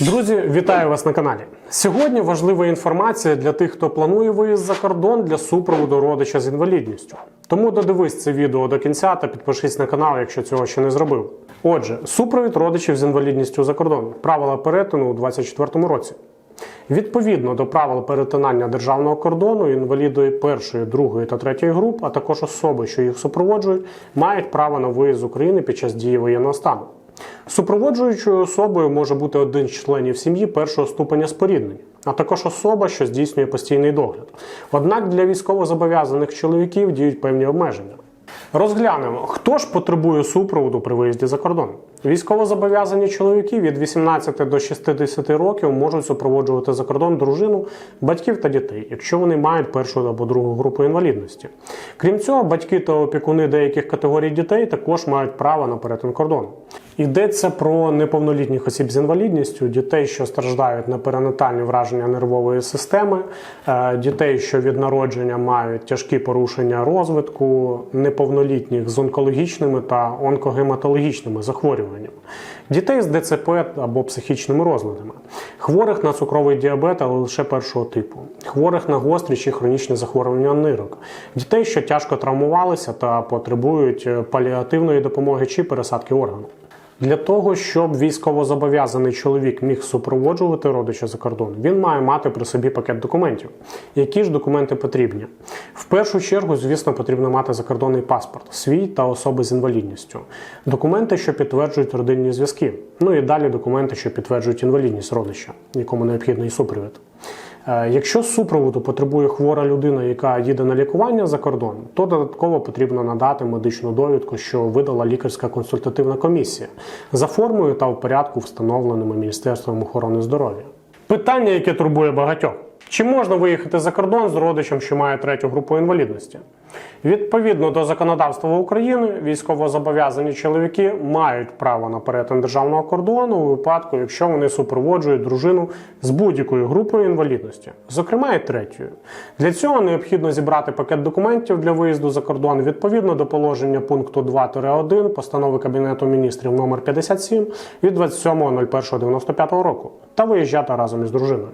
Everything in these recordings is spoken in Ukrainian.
Друзі, вітаю вас на каналі. Сьогодні важлива інформація для тих, хто планує виїзд за кордон для супроводу родича з інвалідністю. Тому додивись це відео до кінця та підпишись на канал, якщо цього ще не зробив. Отже, супровід родичів з інвалідністю за кордон. Правила перетину у 2024 році. Відповідно до правил перетинання державного кордону, інваліди першої, другої та третьої груп, а також особи, що їх супроводжують, мають право на виїзд з України під час дії воєнного стану. Супроводжуючою особою може бути один з членів сім'ї першого ступеня споріднення, а також особа, що здійснює постійний догляд. Однак для військовозобов'язаних чоловіків діють певні обмеження. Розглянемо, хто ж потребує супроводу при виїзді за кордон. Військовозобов'язані чоловіки від 18 до 60 років можуть супроводжувати за кордон дружину, батьків та дітей, якщо вони мають першу або другу групу інвалідності. Крім цього, батьки та опікуни деяких категорій дітей також мають право на перетин кордону. Йдеться про неповнолітніх осіб з інвалідністю, дітей, що страждають на перинатальні враження нервової системи, е, дітей, що від народження мають тяжкі порушення розвитку, неповнолітніх з онкологічними та онкогематологічними захворюваннями, дітей з ДЦП або психічними розладами, хворих на цукровий діабет, але лише першого типу, хворих на гострі чи хронічні захворювання нирок, дітей, що тяжко травмувалися та потребують е, паліативної допомоги чи пересадки органу. Для того, щоб військовозобов'язаний чоловік міг супроводжувати родича за кордон, він має мати при собі пакет документів. Які ж документи потрібні? В першу чергу, звісно, потрібно мати закордонний паспорт, свій та особи з інвалідністю, документи, що підтверджують родинні зв'язки. Ну і далі документи, що підтверджують інвалідність родича, якому необхідний супровід. Е, Якщо супроводу потребує хвора людина, яка їде на лікування за кордон, то додатково потрібно надати медичну довідку, що видала лікарська консультативна комісія за формою та в порядку, встановленими Міністерством охорони здоров'я. Питання, яке турбує багатьох: чи можна виїхати за кордон з родичем, що має третю групу інвалідності? Відповідно до законодавства України, військовозобов'язані чоловіки мають право на перетин державного кордону у випадку, якщо вони супроводжують дружину з будь-якою групою інвалідності, зокрема і третьою. Для цього необхідно зібрати пакет документів для виїзду за кордон відповідно до положення пункту 2-1 постанови Кабінету міністрів номер 57 від 27.01.95 року та виїжджати разом із дружиною.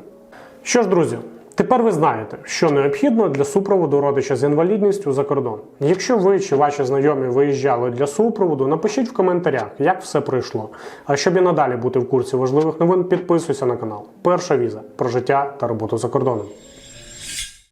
Що ж, друзі, тепер ви знаєте, що необхідно для супроводу родича з інвалідністю за кордон. Якщо ви чи ваші знайомі виїжджали для супроводу, напишіть в коментарях, як все пройшло. А щоб і надалі бути в курсі важливих новин, підписуйся на канал. Перша віза про життя та роботу за кордоном.